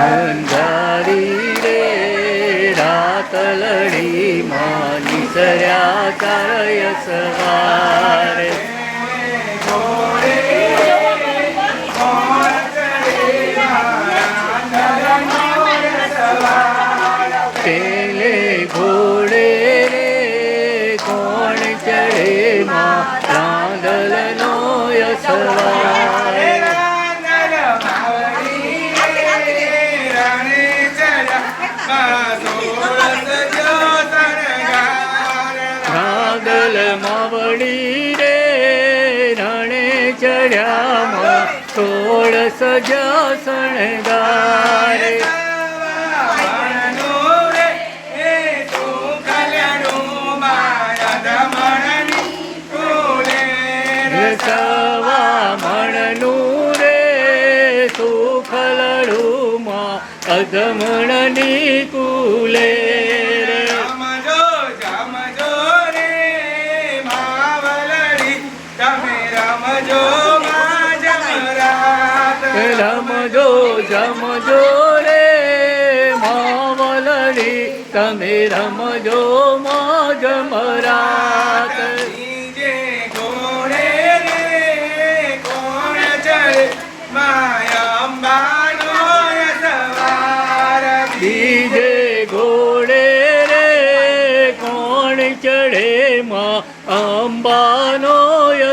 અંધારી રે રાતલડી માની સર્યા તારય સવારે પેલે ઘોડે રે કોણ ચડે માં રણે ચડ્યામાં સોળ સજા શણગારે. સવા મણનું રે સુખલડુમાં અધમણની કુલે. રમજો રમજો જમજો રે માવલડી તમે રમજો મોજ મરાત. અંબાનો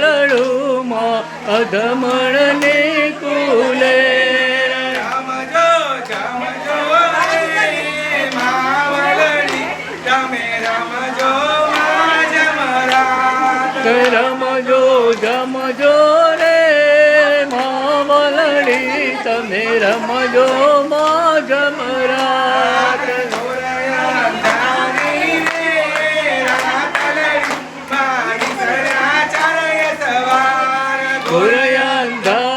સુખલડુમાં અધમણની કુલે. રમજો જમજો રે માવલડી તમે રમજો உரையாந்தான்